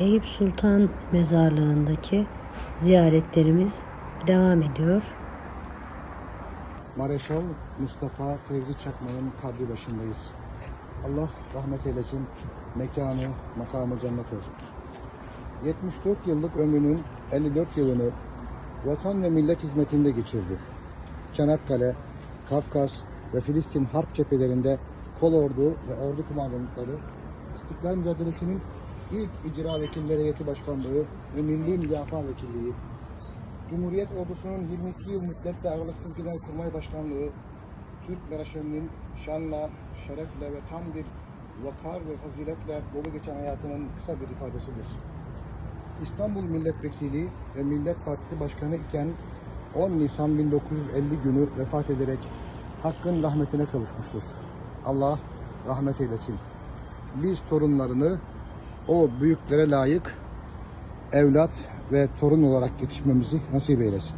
Eyüp Sultan Mezarlığı'ndaki ziyaretlerimiz devam ediyor. Mareşal Mustafa Fevzi Çakmak'ın kabri başındayız. Allah rahmet eylesin, mekanı, makamı cennet olsun. 74 yıllık ömrünün 54 yılını vatan ve millet hizmetinde geçirdi. Çanakkale, Kafkas ve Filistin harp cephelerinde kol ordu ve ordu kumandanlıkları, İstiklal Mücadelesi'nin ilk icra vekilleri heyeti başkanlığı ve milli müdafaa vekilliği, Cumhuriyet Ordusu'nun 22 yıl müddetle aralıksız Genelkurmay Başkanlığı, Türk Meraşen'in şanla, şerefle ve tam bir vakar ve faziletle dolu geçen hayatının kısa bir ifadesidir. İstanbul Milletvekili ve Millet Partisi Başkanı iken 10 Nisan 1950 günü vefat ederek Hakk'ın rahmetine kavuşmuştur. Allah rahmet eylesin. Biz torunlarını o büyüklere layık evlat ve torun olarak yetişmemizi nasip eylesin.